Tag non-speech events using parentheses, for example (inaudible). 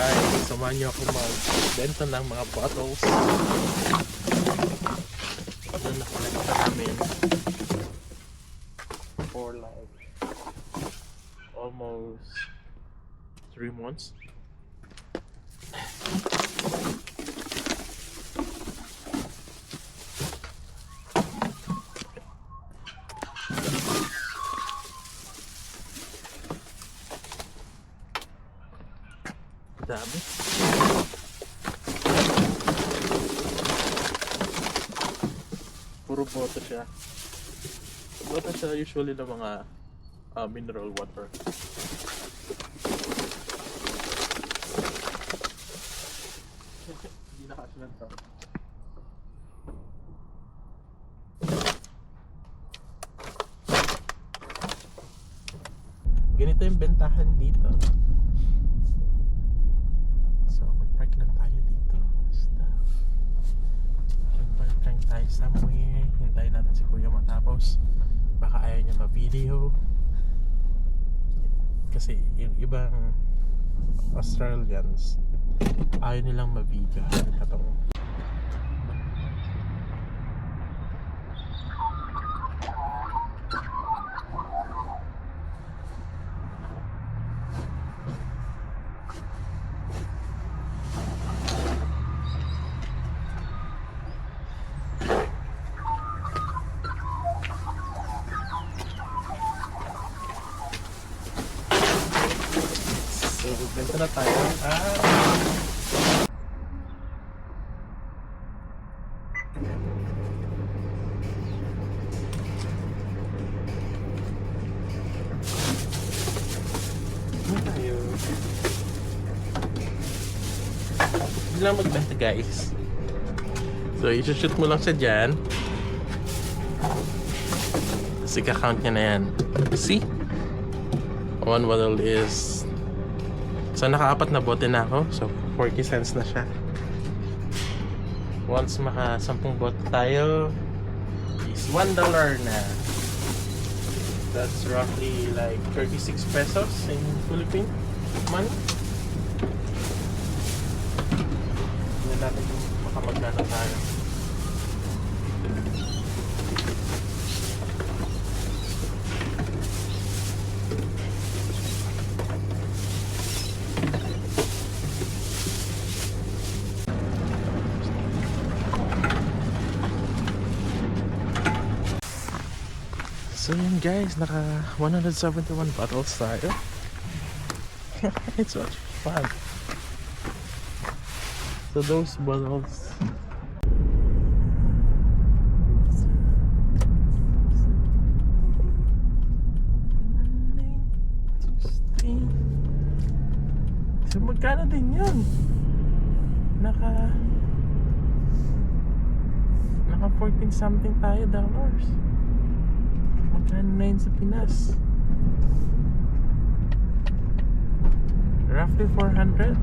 ay samahan niyo ako magbenta ng mga bottles. Na nakolekta namin? For like almost 3 months dami puro boto siya. Boto siya usually ng mga ah, mineral water. Hindi nakasunan to ganito yung bentahan dito So, mag-park lang tayo dito. Basta. Mag-park lang tayo somewhere. Hintayin natin si Kuya matapos. Baka ayaw niya ma-video. Kasi yung ibang Australians, ayaw nilang ma-video. Katong Benta na tayo. Ah! Hindi lang magbenta guys. So, isushoot mo lang siya dyan. Kasi kakount niya na yan. See? One bottle is So nakaapat na bote na ako. So 40 cents na siya. Once maka 10 bote tayo is 1 dollar na. That's roughly like 36 pesos in Philippine money. Tingnan natin makamagkano tayo. So yun guys, naka 171 bottles tayo. (laughs) It's much fun. So those bottles So magkano din yun? Naka Naka 14 something tayo dollars. Magkano na yun sa Pinas? Roughly 400?